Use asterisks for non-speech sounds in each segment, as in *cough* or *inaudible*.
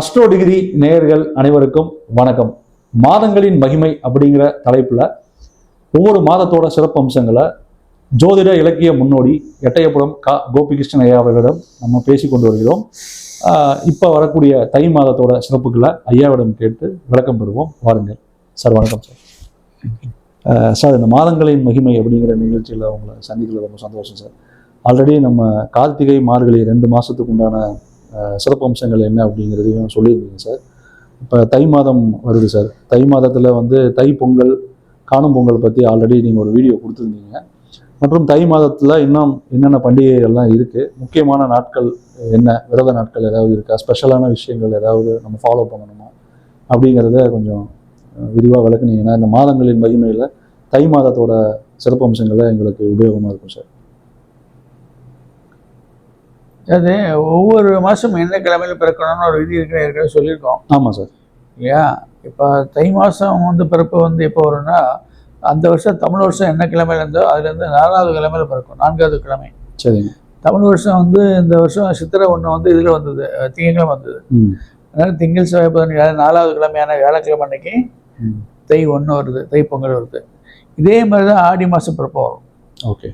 Astro degree நேயர்கள் அனைவருக்கும் வணக்கம். மாதங்களின் மகிமை அப்படிங்கிற தலைப்புல ஒவ்வொரு மாதத்தோட சிறப்பு அம்சங்களை ஜோதிட இலக்கிய முன்னோடி எட்டயபுரம் கா கோபிகிருஷ்ணன் ஐயா அவர்களிடம் நம்ம பேசி கொண்டு வருகிறோம். இப்போ வரக்கூடிய தை மாதத்தோட சிறப்புகளை ஐயாவிடம் கேட்டு விளக்கம் பெறுவோம். வாருங்கள். சார் வணக்கம் சார். சார் இந்த மாதங்களின் மகிமை அப்படிங்கிற நிகழ்ச்சியில் உங்களை சந்திக்கிறது ரொம்ப சந்தோஷம் சார். ஆல்ரெடி நம்ம கார்த்திகை மார்கழி ரெண்டு மாதத்துக்கு உண்டான சிறப்பு அம்சங்கள் என்ன அப்படிங்கிறதையும் சொல்லியிருந்தீங்க சார். இப்போ தை மாதம் வருது சார். தை மாதத்தில் வந்து தை பொங்கல் காணும் பொங்கல் பற்றி ஆல்ரெடி நீங்கள் ஒரு வீடியோ கொடுத்துருந்தீங்க. மற்றும் தை மாதத்தில் இன்னும் என்னென்ன பண்டிகைகள்லாம் இருக்குது முக்கியமான நாட்கள் என்ன? விரத நாட்கள் ஏதாவது இருக்கா? ஸ்பெஷலான விஷயங்கள் ஏதாவது நம்ம ஃபாலோ பண்ணணுமா? அப்படிங்கிறத கொஞ்சம் விரிவாக விளக்குனீங்கன்னா இந்த மாதங்களின் மகிமையில் தை மாதத்தோட சிறப்பு அம்சங்களை எங்களுக்கு உபயோகமாக இருக்கும் சார். அது ஒவ்வொரு மாதம் எந்த கிழமையில பிறக்கணும்னு ஒரு விதி இருக்கிற ஏற்கனவே சொல்லியிருக்கோம். ஆமாம் சார். இல்லையா? இப்போ தை மாதம் வந்து பிறப்பு வந்து எப்போ வரும்னா அந்த வருஷம் தமிழ் வருஷம் என்ன கிழமையில இருந்தோ அதுலேருந்து நாலாவது கிழமையில பிறக்கும் நான்காவது கிழமை. சரிங்க. தமிழ் வருஷம் வந்து இந்த வருஷம் சித்திரை ஒன்று வந்து இதில் வந்தது அஹ் திங்கட்கிழமை வந்தது. அதனால திங்கள் செவ்வாய் புதன் வியாழன் நாலாவது கிழமையான வியாழக்கிழமை அன்னைக்கு தை ஒன்று வருது தை பொங்கல் வருது. இதே மாதிரி தான் ஆடி மாதம் பிறப்பு வரும். ஓகே.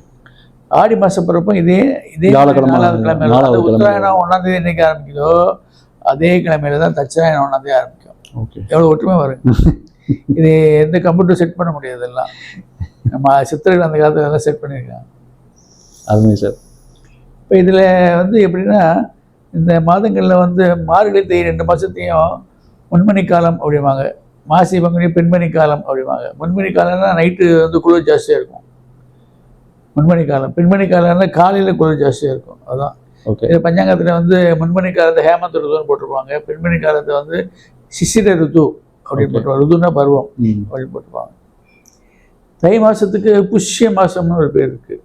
ஆடி மாதம் பிறப்பும் இதே இதே நாலாவது கிழமை வரும். நாலாவது அது கிழமை. உத்தராயணம் ஒன்றாம் தேதி என்னைக்கு ஆரம்பிக்குதோ அதே கிழமையில தான் தட்சிணாயணம் ஒன்றாம் தேதி ஆரம்பிக்கும். ஓகே. எவ்வளோ ஒற்றுமை வரும் *laughs* இது எந்த கம்ப்யூட்டர் செட் பண்ண முடியாது எல்லாம் நம்ம சித்திரைகள் அந்த காலத்துல எல்லாம் செட் பண்ணியிருக்காங்க அதுமே சார். இப்போ இதில் வந்து எப்படின்னா இந்த மாதங்களில் வந்து மார்கழி தை ரெண்டு மாதத்தையும் முன்மணி காலம் அப்படிம்பாங்க. மாசி பங்குனி பெண்மணி காலம் அப்படிம்பாங்க. முன்மணி காலம்னா நைட்டு வந்து குளிர் ஜாஸ்தியாக இருக்கும். முன்மணி காலம். பெண்மணி காலம்னா காலையில் குளிர் ஜாஸ்தியாக இருக்கும். அதான். ஓகே இது பஞ்சாங்கத்தில் வந்து முன்மணி காலத்தை ஹேமந்த் ருதுன்னு போட்டிருப்பாங்க. பெண்மணி காலத்தை வந்து சிசிர ருது அப்படின்னு. போட்டுருவாங்க ருதுன்னா பருவம் அப்படின்னு போட்டுருப்பாங்க. தை மாதத்துக்கு புஷ்ய மாதம்னு ஒரு பேர் இருக்குது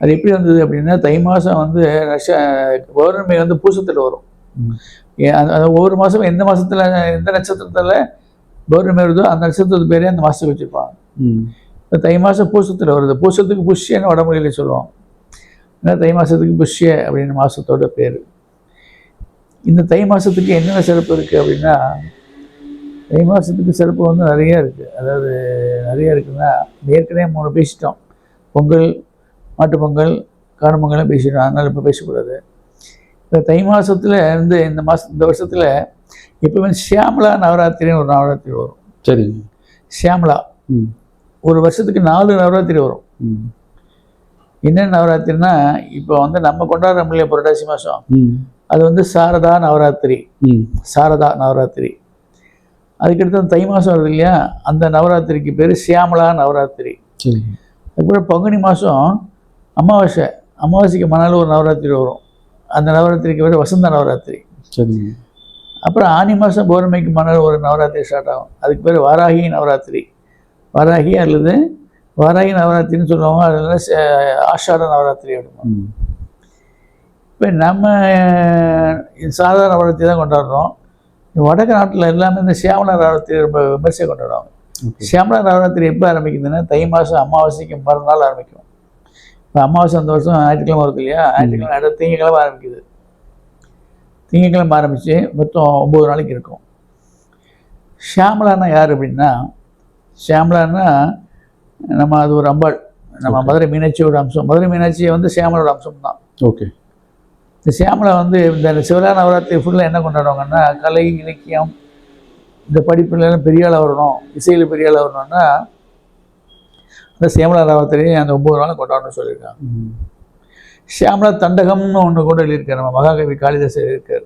அது எப்படி வந்தது அப்படின்னா தை மாதம் வந்து நஷ பௌர்ணமி வந்து பூசத்தில் வரும். ஒவ்வொரு மாதம் எந்த மாதத்தில் எந்த நட்சத்திரத்தில் பௌர்ணமி வருதோ அந்த நட்சத்திரத்து பேரே அந்த மாதத்துக்கு வச்சுருப்பாங்க. தை மாதம் பூசத்தில் வருது. பூசத்துக்கு புஷ்யன்னு வடமொழியில் சொல்லுவோம். ஏன்னா தை மாதத்துக்கு புஷ்ய அப்படின்னு மாதத்தோட பேர். இந்த தை மாதத்துக்கு என்னென்ன சிறப்பு இருக்குது அப்படின்னா தை மாதத்துக்கு சிறப்பு வந்து நிறைய இருக்குது அதாவது நிறைய இருக்குன்னா ஏற்கனவே மூணு பேசிட்டோம். பொங்கல் மாட்டுப் பொங்கல் காணும் பொங்கலாம் பேசிட்டோம். அதனால் இப்போ பேசக்கூடாது. இப்போ தை மாதத்தில் இருந்து இந்த மாதம் இந்த வருஷத்தில் எப்பவுமே சியாமலா நவராத்திரின்னு ஒரு நவராத்திரி வரும். சரிங்க. சியாமலா. ஒரு வருஷத்துக்கு நாலு நவராத்திரி வரும். என்ன நவராத்திரினா இப்போ வந்து நம்ம கொண்டாடுறோம் இல்லையா புரட்டாசி மாதம் அது வந்து சாரதா நவராத்திரி. சாரதா நவராத்திரி. அதுக்கடுத்து தை மாதம் வருது இல்லையா? அந்த நவராத்திரிக்கு பேர் சியாமலா நவராத்திரி. அதுக்கப்புறம் பங்குனி மாதம் அமாவாசை. அமாவாசைக்கு மணால் ஒரு நவராத்திரி வரும். அந்த நவராத்திரிக்கு பேர் வசந்த நவராத்திரி. சரிங்க அப்புறம் ஆனி மாதம் பௌர்ணமிக்கு மணால் ஒரு நவராத்திரி ஸ்டார்ட் ஆகும். அதுக்கு பேர் வாராகி நவராத்திரி. வாராகி அல்லது வாராகி நவராத்திரின்னு சொல்லுவாங்க அதில் ஆஷாட நவராத்திரி ம். இப்போ நம்ம சாதாரண நவராத்திரி தான் கொண்டாடுறோம். வடக்கு நாட்டில் எல்லாமே இந்த சியாமலா நவராத்திரி ரொம்ப விமர்சையாக கொண்டாடுவாங்க. சியாமலா நவராத்திரி எப்போ ஆரம்பிக்குதுன்னா தை மாதம் அமாவாசைக்கு மறுநாள் ஆரம்பிக்கும். இப்போ அமாவாசை அந்த வருஷம் ஞாயிற்றுக்கிழமை வருது இல்லையா? ஞாயிற்றுக்கிழமை அடுத்த திங்கக்கிழமை ஆரம்பிக்குது. திங்கக்கிழமை ஆரம்பித்து மொத்தம் ஒம்பது நாளைக்கு இருக்கும். ஷியாமலான்னா யார் அப்படின்னா ஷியாமலான்னா நம்ம அது ஒரு அம்பாள். நம்ம. மதுரை மீனாட்சியோட அம்சம். மதுரை மீனாட்சி வந்து சியாமலோட அம்சம் தான். ஓகே இந்த சியாமலா வந்து இந்த சிவரா நவராத்திரி ஃபுல்லாக என்ன கொண்டாடுவாங்கன்னா கலை இலக்கியம் இந்த படிப்புல எல்லாம் பெரிய ஆளாக வரணும் இசையில் பெரிய ஆளாக வரணும்னா அந்த சியாமலா நவராத்திரி அந்த ஒம்பது நாளும் கொண்டாடணும்னு சொல்லியிருக்காங்க. சியாமலா தண்டகம்னு ஒன்று கூட எழுதியிருக்காரு. நம்ம மகாகவி காளிதாசர் எழுதியிருக்காரு.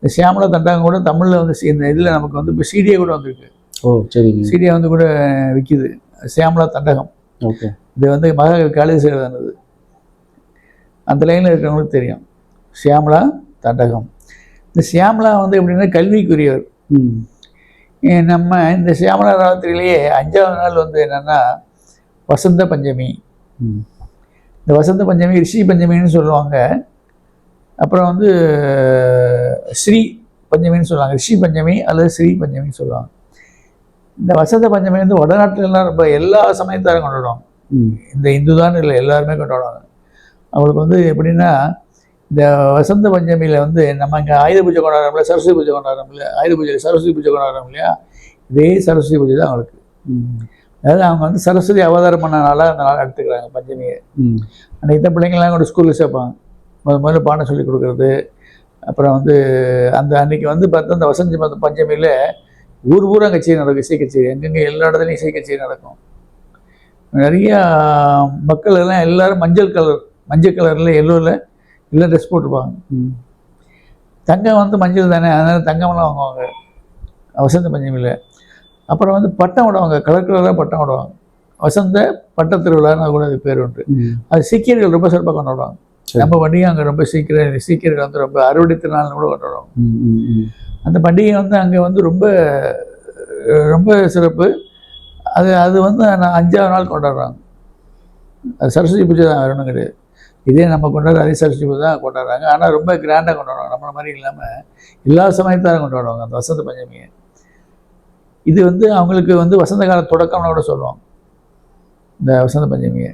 இந்த சியாமலா தண்டகம் கூட தமிழில் வந்து சி- இந்த இதில் நமக்கு வந்து இப்போ சீடியே கூட வந்திருக்கு. ஓ சரிங்க சீடியா வந்து கூட விற்கிது சியாமலா தண்டகம். ஓகே. இது வந்து மகாகவி காளிதாசர் எழுதினது அந்த லைனில் இருக்கிறவங்களுக்கு தெரியும். சியாமலா தண்டகம். இந்த சியாமலா வந்து எப்படின்னா கல்விக்குரியவர். நம்ம இந்த சியாமலா நவராத்திரியிலேயே அஞ்சாவது நாள் வந்து என்னென்னா வசந்த பஞ்சமி. இந்த வசந்த பஞ்சமி ரிஷி பஞ்சமின்னு சொல்லுவாங்க. அப்புறம் வந்து ஸ்ரீ பஞ்சமின்னு சொல்லுவாங்க. ரிஷி பஞ்சமி அல்லது ஸ்ரீ பஞ்சமின்னு சொல்லுவாங்க. இந்த வசந்த பஞ்சமி வந்து வடநாட்டுல எல்லாம் ரொம்ப எல்லா சமயத்தாரும் கொண்டாடுவாங்க. ம். இந்த இந்து தான் இல்லை எல்லாருமே கொண்டாடுவாங்க. அவங்களுக்கு வந்து எப்படின்னா இந்த வசந்த பஞ்சமியில் வந்து நம்ம இங்கே ஆயுத பூஜை கொண்டாடுறோம்ல சரஸ்வதி பூஜை கொண்டாடுறோம்ல ஆயுத பூஜை சரஸ்வதி பூஜை கொண்டாடுறோம் இல்லையா? இதே சரஸ்வதி பூஜை தான் அவங்களுக்கு. அதாவது அவங்க வந்து சரஸ்வதி அவதாரம் பண்ணனால அந்த நாள் எடுத்துக்கிறாங்க பஞ்சமியை. அன்றைக்கி தான் பிள்ளைங்கள்லாம் கூட ஸ்கூலில் சேர்ப்பாங்க. முதல் முதல்ல பாடம் சொல்லி கொடுக்குறது. அப்புறம் வந்து அந்த அன்னைக்கு வந்து பார்த்தா அந்த வசந்தி பஞ்சமியில் ஊர் ஊரா கச்சேரி நடக்கும். இசை கச்சேரி. எங்கெங்கே எல்லா இடத்துலையும் இசை கச்சேரி நடக்கும். நிறையா மக்கள் எல்லாம் எல்லாரும் மஞ்சள் கலர் மஞ்சள் கலரில் எல்லோவில் எல்லாம் ட்ரெஸ் போட்டிருப்பாங்க. தங்கம் வந்து மஞ்சள் தானே? அதனால் தங்கமெல்லாம் வாங்குவாங்க. வசந்த பஞ்சமியில் அப்புறம் வந்து பட்டம் விடுவாங்க. கலர் கலராக பட்டம் விடுவாங்க. வசந்த பட்ட திருவிழான்னு கூட அது பேர் உண்டு. அது சீக்கியர்கள் ரொம்ப சிறப்பாக கொண்டாடுவாங்க. நம்ம பண்டிகை அங்கே ரொம்ப சீக்கிரம் சீக்கியர்கள் வந்து ரொம்ப அறுவடை திருநாள்னு கூட கொண்டாடுவாங்க. ம். ம். ம். அந்த பண்டிகை வந்து அங்கே வந்து ரொம்ப ரொம்ப சிறப்பு. அது அது வந்து அஞ்சாவது நாள் கொண்டாடுறாங்க. அது சரஸ்வதி பூஜை தான் ஒன்றும் கிடையாது. இதே நம்ம கொண்டாடுற அதே சரஸ்வதி பூஜை தான் கொண்டாடுறாங்க. ஆனால் ரொம்ப கிராண்டாக கொண்டாடுவாங்க. நம்மள மாதிரி இல்லாமல் எல்லா சமயத்தாரும் கொண்டாடுவாங்க அந்த வசந்த பஞ்சமியை. இது வந்து அவங்களுக்கு வந்து வசந்த கால தொடக்கம்னு கூட சொல்லுவாங்க. இந்த வசந்த பஞ்சமியை.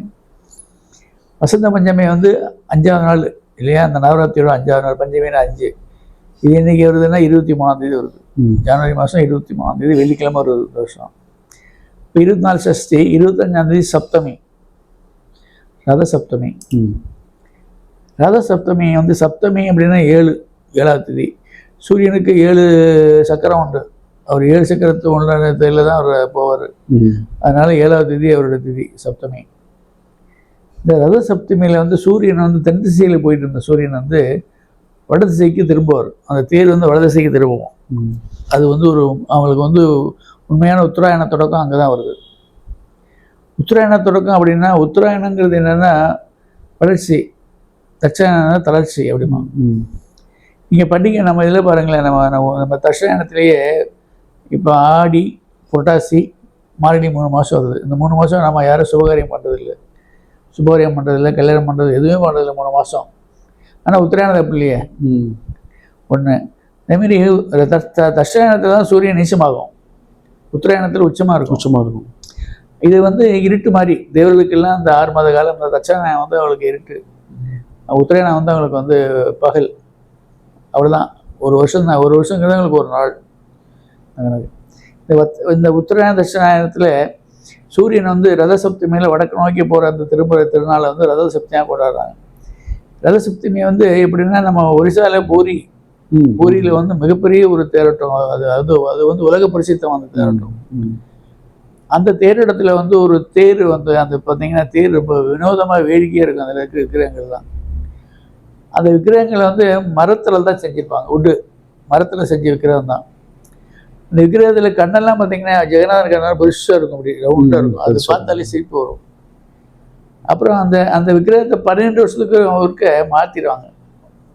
வசந்த பஞ்சமி வந்து அஞ்சாவது நாள் இல்லையா? அந்த நவராத்திரியோட அஞ்சாவது நாள் பஞ்சமின்னு அஞ்சு. இது என்னைக்கு வருதுன்னா இருபத்தி மூணாம் தேதி வருது. ஜனவரி மாதம் இருபத்தி மூணாம் தேதி வெள்ளிக்கிழமை வருது வருஷம். இப்போ இருபத்தி நாலு சஷ்டி இருபத்தஞ்சாம் தேதி சப்தமி. ரத சப்தமி. ரத சப்தமி வந்து சப்தமி அப்படின்னா ஏழு ஏழாவது தேதி. சூரியனுக்கு ஏழு சக்கரம் உண்டு. அவர் ஏழு சக்கரத்து உள்ளத்தில் தான் அவர் போவார். அதனால ஏழாவது தேதி அவரோட திதி சப்தமி. இந்த ரத சப்தமியில் வந்து சூரியன் வந்து தென் திசையில் போயிட்டு இருந்த சூரியன் வந்து வட திசைக்கு திரும்புவார். அந்த தேர் வந்து வட திசைக்கு திரும்புவோம். அது வந்து ஒரு அவங்களுக்கு வந்து உண்மையான உத்தராயண தொடக்கம் அங்கே தான் வருது. உத்தராயண தொடக்கம் அப்படின்னா உத்தராயணங்கிறது என்னென்னா வளர்ச்சி. தட்சாயணம் தளர்ச்சி அப்படிமா. நீங்கள் பண்டிகை நம்ம இதில் பாருங்களேன் நம்ம நம்ம நம்ம தட்சாயணத்திலேயே இப்போ ஆடி புரட்டாசி மார்கழி மூணு மாதம் வருது. இந்த மூணு மாதம் நம்ம யாரும் சுபகாரியம் பண்ணுறதில்ல சுபகாரியம் பண்ணுறதில்ல கல்யாணம் பண்ணுறது எதுவுமே பண்ணுறதில்ல மூணு மாதம் ஆனால் உத்தராயணம் அப்படி இல்லையே. ஒன்று அதேமாரி தட்சாயணத்தில் தான் சூரியன் நீச்சமாகும். உத்தராயணத்தில் உச்சமாக இருக்கும். உச்சமா இருக்கும். இது வந்து இருட்டு மாதிரி. தேவர்களுக்கெல்லாம் அந்த ஆறு மாத காலம் இந்த தட்சாயணம் வந்து அவளுக்கு இருட்டு. உத்தராயணம் வந்து அவங்களுக்கு வந்து பகல். அவ்வளோதான் ஒரு வருஷம் தான் ஒரு வருஷங்கிறது அவங்களுக்கு ஒரு நாள். இந்த இந்த உத்தராயண தட்சிணாயணத்தில் சூரியன் வந்து ரத சப்தமியில் வடக்கு நோக்கி போகிற அந்த திருமுறை திருநாளை வந்து ரத சப்தியாக கொண்டாடுறாங்க. ரத சப்தமி வந்து எப்படின்னா நம்ம ஒரிசால பூரி. பூரியில் வந்து மிகப்பெரிய ஒரு தேரோட்டம். அது அது அது வந்து உலக பிரசித்தம் அந்த தேரோட்டம். அந்த தேரிடத்துல வந்து ஒரு தேர் வந்து அந்த பார்த்தீங்கன்னா தேர் ரொம்ப வினோதமாக வேடிக்கையாக இருக்கும். அதில் இருக்க விக்கிரகங்கள்லாம். அந்த விக்கிரகங்களை வந்து மரத்தில் தான் செஞ்சுருப்பாங்க. உட்டு. மரத்தில் செஞ்ச விக்கிரகம் தான் இந்த விக்கிரகத்தில் கண்ணெல்லாம் பார்த்தீங்கன்னா ஜெகநாதன் கண்ணெல்லாம் பெருசாக இருக்கும் அப்படி ரவுண்டாக இருக்கும். அது பார்த்தாலே சிரிப்பு வரும். அப்புறம் அந்த அந்த விக்கிரகத்தை பன்னெண்டு வருஷத்துக்கு ஒருக்க மாற்றிடுவாங்க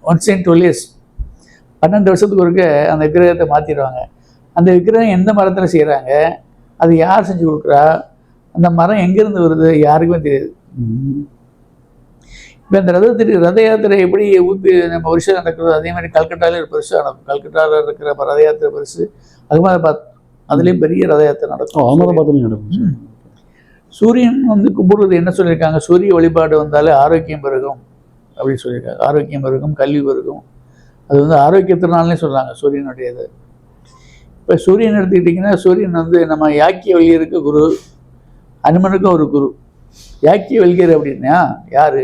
ஒன்ஸ் இன் டுவெல் இயர்ஸ் பன்னெண்டு வருஷத்துக்கு ஒருக்க அந்த விக்கிரகத்தை மாற்றிடுவாங்க அந்த விக்கிரகம் எந்த மரத்தில் செய்கிறாங்க அது யார் செஞ்சு கொடுக்குறா? அந்த மரம் எங்கேருந்து வருது? யாருக்குமே தெரியாது. இப்போ இந்த ரத திரு ரத யாத்திரை எப்படி ஊப்பி நம்ம வருஷம் நடக்கிறதோ அதே மாதிரி கல்கட்டாலே ஒரு பெருசாக நடக்கும். கல்கட்டாவில் இருக்கிற ரத யாத்திரை பெருசு பார்த்து அதுலேயும் பெரிய ரத யாத்திரை நடக்கும். பார்த்து நடக்கும். சூரியன். வந்து கும்பிடுறது என்ன சொல்லியிருக்காங்க? சூரிய வழிபாடு வந்தாலே ஆரோக்கியம் பெருகும் அப்படின்னு சொல்லியிருக்காங்க. ஆரோக்கியம் பெருகும் கல்வி பெருகும். அது வந்து ஆரோக்கியத்தினாலே சொல்கிறாங்க சூரியனுடைய இது இப்போ சூரியன் எடுத்துக்கிட்டிங்கன்னா சூரியன் வந்து நம்ம யாக்கிய வல்லியருக்கு குரு அனுமனுக்கும் ஒரு குரு. யாக்கிய வல்கியர் அப்படின்னா யார்?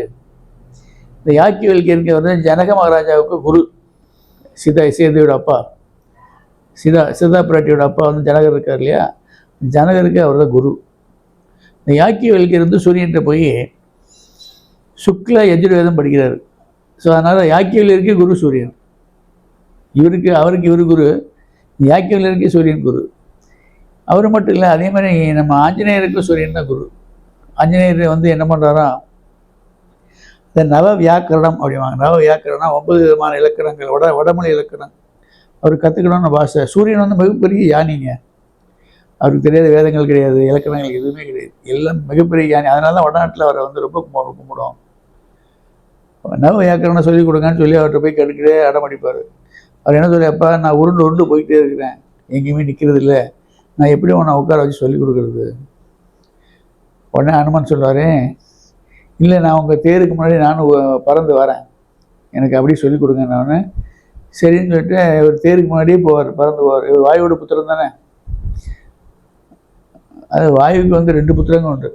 இந்த யாக்கி வல்கியருக்கு வந்து ஜனக மகாராஜாவுக்கு குரு. சீதா சீதையோட அப்பா. சீதா சீதா பிராட்டியோட அப்பா வந்து ஜனகர் இருக்கார் இல்லையா? ஜனகருக்கு அவர் தான் குரு. இந்த யாக்கி வல்கியர் வந்து சூரியன்கிட்ட போய் சுக்ல யஜுர்வேதம் படிக்கிறார். ஸோ அதனால் யாக்கியவலியருக்கு குரு சூரியன். இவருக்கு அவருக்கு இவர் குரு. யாக்கியவலியருக்கு சூரியன் குரு. அவர் மட்டும் இல்லை அதே மாதிரி நம்ம ஆஞ்சநேயருக்கு சூரியன் தான் குரு. ஆஞ்சநேயர் வந்து என்ன பண்ணுறாராம் இந்த நவ வியாக்கரணம் அப்படிவாங்க நவ வியாக்கரணம் ஒன்பது விதமான இலக்கணங்கள். வட வடமொழி இலக்கணம். அவர் கற்றுக்கணும்னு பாஷை. சூரியன் வந்து மிகப்பெரிய யானிங்க. அவருக்கு தெரியாத வேதங்கள் கிடையாது இலக்கணங்கள் எதுவுமே கிடையாது. எல்லாம் மிகப்பெரிய யானி. அதனால தான் வடநாட்டில் அவரை வந்து ரொம்ப கும்பிடு- கும்பிடுவோம். நவ வியாக்கரணம் சொல்லிக் கொடுங்கன்னு சொல்லி அவர்கிட்ட போய் கடுக்கிட்டே அடமடிப்பார் அவர் என்ன சொல்லி அப்பா நான் உருண்டு உருண்டு போயிட்டே இருக்கிறேன். எங்கேயுமே நிற்கிறது இல்லை. நான் எப்படி உன்னை உட்கார வச்சு சொல்லிக் கொடுக்குறது. உடனே அனுமன் சொல்லுவார் இல்லை நான் உங்கள் தேருக்கு முன்னாடி நானும் பறந்து வரேன். எனக்கு அப்படி சொல்லிக் கொடுங்க நான். சரின்னு சொல்லிட்டு ஒரு தேருக்கு முன்னாடியே போவார் பறந்து போவார். இவர் வாயுவோட புத்திரம் தானே? அது வாயுவுக்கு வந்து ரெண்டு புத்திரங்க உண்டு.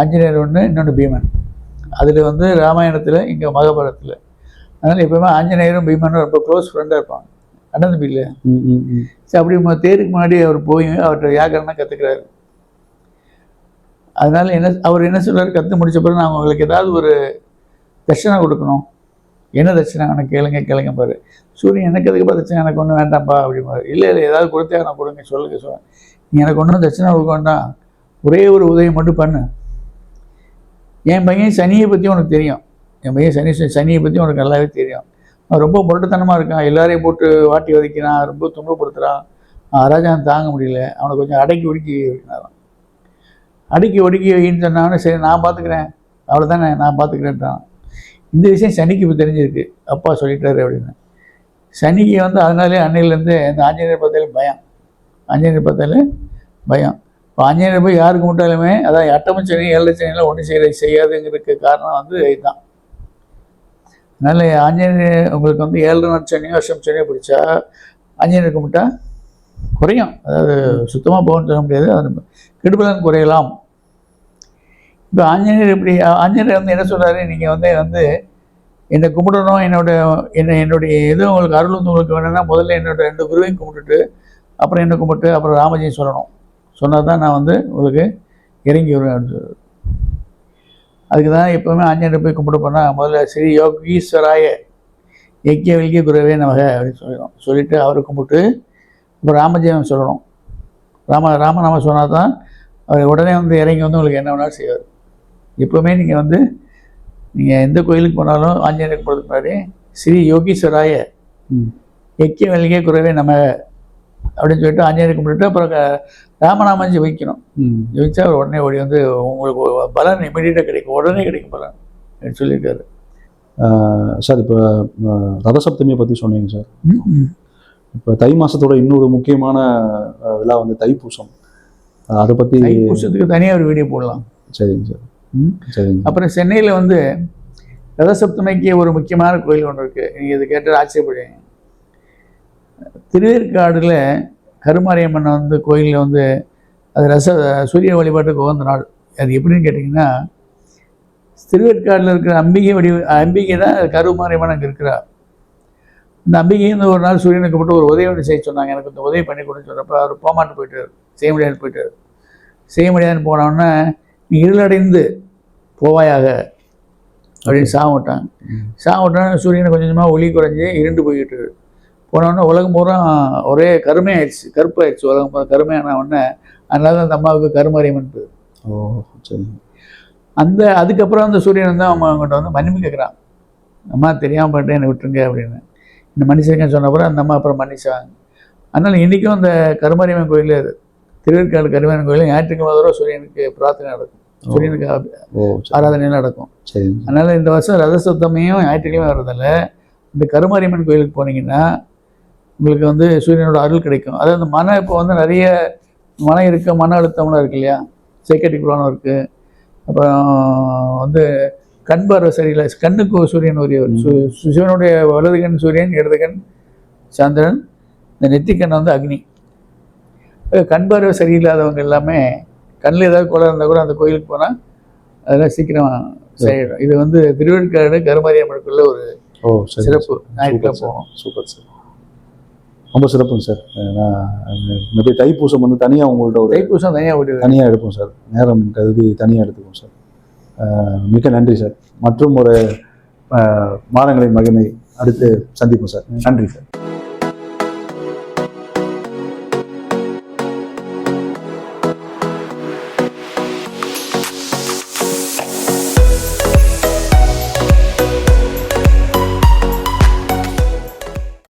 ஆஞ்சநேயர் ஒன்று இன்னொன்று பீமன். அதில் வந்து ராமாயணத்தில் இங்கே மகாபாரதத்தில். அதனால் எப்பவுமே ஆஞ்சநேயரும் பீமனும் ரொம்ப க்ளோஸ் ஃப்ரெண்டாக இருப்பாங்க. அண்ணன் தம்பி இல்லை. சரி அப்படி தேருக்கு முன்னாடி அவர் போய் அவர்கிட்ட வியாக்கரணம் கற்றுக்கிறாரு அதனால என்ன அவர் என்ன சொல்கிறார் கற்று முடிச்ச பிறகு நான் உங்களுக்கு ஏதாவது ஒரு தட்சணை கொடுக்கணும். என்ன தட்சணை? எனக்கு கேளுங்க கேளுங்க பாரு. சூரியன் எனக்கு எதுக்குப்பா தட்சணை? எனக்கு ஒன்றும் வேண்டாம்ப்பா அப்படிம்பாரு. இல்லை இல்லை ஏதாவது கொடுத்தே நான் கொடுங்க சொல்லுங்க சொல் நீ எனக்கு ஒன்றும் தட்சணை கொடுக்க வேண்டாம். ஒரே ஒரு உதவி மட்டும் பண்ணு. என் பையன் சனியை பற்றி உனக்கு தெரியும். என் பையன் சனி சனியை பற்றி உனக்கு நல்லாவே தெரியும். அவன் ரொம்ப முரட்டுத்தனமாக இருக்கான். எல்லாரையும் போட்டு வாட்டி வதைக்கிறான் ரொம்ப துன்பப்படுத்துகிறான் ராஜான் தாங்க முடியல. அவனை கொஞ்சம் அடக்கி ஒடுக்கி வைக்கிறாராம் அடுக்கி ஒடுக்கி வைன்னு சொன்னாலும் சரி நான் பார்த்துக்கிறேன் அவ்வளோதானே நான் பார்த்துக்கிறேன்ட்டான் இந்த விஷயம் சனிக்கு இப்போ தெரிஞ்சிருக்கு. அப்பா சொல்லிட்டாரு அப்படின்னு. சனிக்கு வந்து அதனாலே அன்னையிலேருந்து இந்த ஆஞ்சநேயர் பார்த்தாலே பயம். ஆஞ்சநேயர் பார்த்தாலே பயம். இப்போ ஆஞ்சநேயர் போய் யாருக்கு முட்டாலுமே அதான் அட்டம சனி ஏழு சனியெலாம் ஒன்றும் செய்ய செய்யாதுங்கிறதுக்கு காரணம் வந்து இதுதான். அதனால் ஆஞ்சநேயர் உங்களுக்கு வந்து ஏழு நாள் சனியோ வருஷம் சனியோ பிடிச்சா ஆஞ்சநேயர் கும்பிட்டா குறையும். அதாவது சுத்தமாக போகணும்னு சொல்ல முடியாது. அது கெடுபலன் குறையலாம். இப்போ ஆஞ்சநேயர் இப்படி ஆஞ்சநேயர் வந்து என்ன சொல்கிறாரு நீங்கள் வந்து வந்து என்னை கும்பிடணும் என்னோட என்ன என்னுடைய இது உங்களுக்கு அருள் வந்து உங்களுக்கு வேணும்னா முதல்ல என்னோட ரெண்டு குருவையும் கும்பிட்டுட்டு அப்புறம் என்ன கும்பிட்டு அப்புறம் ராமஜியும் சொல்லணும். சொன்னால் தான் நான் வந்து உங்களுக்கு இறங்கி வருவேன் அப்படின்னு அதுக்கு தான் எப்போவுமே ஆஞ்சநேயர் போய் கும்பிட போனால் முதல்ல ஸ்ரீ யோகீஸ்வராய எக்கிய வில்கிய குருவே நமக அப்படின்னு சொல்லணும். சொல்லிட்டு அவரை கும்பிட்டு இப்போ ராமஜெயம் சொல்லணும். ராம ராமநாம சொன்னால் தான் அவர் உடனே வந்து இறங்கி வந்து உங்களுக்கு என்ன வேணாலும் செய்வார். எப்போவுமே நீங்கள் வந்து நீங்கள் எந்த கோயிலுக்கு போனாலும் ஆஞ்சநேயருக்கு போகிறதுக்கு முன்னாடி ஸ்ரீ யோகீஸ்வராய. எக்கிய வலிகே குறைவே நம்ம அப்படின்னு சொல்லிட்டு ஆஞ்சநேயர் கும்பிட்டுட்டு அப்புறம் ராமநாமம் ஜெபிக்கணும். ம். ஜெபிச்சா அவர் உடனே ஓடி வந்து உங்களுக்கு பலன் இமீடியட்டாக கிடைக்கும். உடனே கிடைக்கும் பலன். சொல்லியிருக்காரு சார் இப்போ ரதசப்தமியை பற்றி சொன்னீங்க சார். இப்போ தை மாசத்தோட இன்னொரு முக்கியமான விழா வந்து தைப்பூசம் அதை பற்றி தைப்பூசத்துக்கு தனியாக ஒரு வீடியோ போடலாம். சரிங்க சார். அப்புறம் சென்னையில் வந்து ரதசப்தமிக்கு ஒரு முக்கியமான கோயில் ஒன்று இருக்குது நீங்கள் இது கேட்டு ஆச்சரியப்படுவீங்க. திருவேற்காடுல கருமாரியம்மன் வந்து கோயிலில் வந்து அது ரச சூரிய வழிபாட்டுக்கு உகந்த நாள். அது எப்படின்னு கேட்டிங்கன்னா திருவேற்காடில் இருக்கிற அம்பிகை வடி அம்பிகை தான் கருமாரியம்மன் அங்கே இருக்கிறா. இந்த அம்பிகை வந்து ஒரு நாள் சூரியனுக்கு மட்டும் ஒரு உதவி ஒன்று செய்ய சொன்னாங்க. எனக்கு இந்த உதவி பண்ணி கொடுன்னு சொன்னப்போ அவர் போமாட்டு போயிட்டார். செய்ய முடியாது போயிட்டார். செய்ய முடியாதுன்னு போனோடனே நீ இருளடைந்து போவாயாக அப்படின்னு சாக விட்டாங்க சாக விட்டோன்னே சூரியனை கொஞ்சம் கொஞ்சமாக ஒளி குறைஞ்சி இருண்டு போய்கிட்டு. போனோடனே உலகம் பூரா ஒரே கருமை ஆயிடுச்சு கருப்பு ஆயிடுச்சு உலகம் பூரா கருமையான உடனே அதனால தான் அந்த அம்மாவுக்கு கருமாரியம்மன் பேர் ஓ சரிங்க அந்த அதுக்கப்புறம் அந்த சூரியன் வந்து அவங்க அவங்ககிட்ட வந்து மன்னிப்பு கேட்குறான். அம்மா தெரியாமல் பண்ணிட்டேன் என்னை விட்டுருங்க அப்படின்னு. இந்த மன்னிச்சிருக்கேன்னு சொன்ன அப்புறம் அந்த அம்மா அப்புறம் மன்னிச்சாங்க. அதனால் இன்றைக்கும் அந்த கருமாரியம்மன் கோயில் திருவேற்காடு கருமாரியம்மன் கோயில் ஞாயிற்றுக்கிழமை தடவை சூரியனுக்கு பிரார்த்தனை நடக்கும். சூரியனுக்கு சரி. ஆராதனை நடக்கும். சரிங்க அதனால் இந்த வருஷம் ரதசப்தமியும் ஞாயிற்றுக்கிழமை வர்றதில்ல இந்த கருமாரியம்மன் கோயிலுக்கு போனீங்கன்னா உங்களுக்கு வந்து சூரியனோட அருள் கிடைக்கும். அதாவது அந்த மன இப்போ வந்து நிறைய மனம் இருக்க மன அழுத்தம்லாம் இருக்கு இல்லையா? சைக்கட்டிக் ப்ராப்ளம் இருக்குது அப்புறம் வந்து கண் பார்வை சரியில்லை. கண்ணுக்கு சூரியன் உரியவர் சிவனுடைய வலது கண் சூரியன் இடது கண் சந்திரன் இந்த நெத்திக்கண் வந்து அக்னி. கண் பார்வை சரியில்லாதவங்க எல்லாமே கண்ணில் ஏதாவது குறை இருந்தால் கூட அந்த கோயிலுக்கு போனால் அதெல்லாம் சீக்கிரம் சரியிடும் இது வந்து திருவேற்காடு கருமாரியம்மனுக்குள்ள ஒரு ஓ சரி சிறப்பு. ஞாயிற்றுக்கிழமை சார். Super sir. ரொம்ப சிறப்புங்க சார். நான் தைப்பூசம் வந்து தனியாக உங்கள்ட்ட ஒரு தைப்பூசம் தனியாக தனியாக எடுப்போம் சார். நேரம் கருதி தனியாக எடுத்துப்போம் சார். மிக்க நன்றி சார். மற்றும் ஒரு மாதங்களின் மகிமை அடுத்து சந்திப்போம் சார். நன்றி சார்.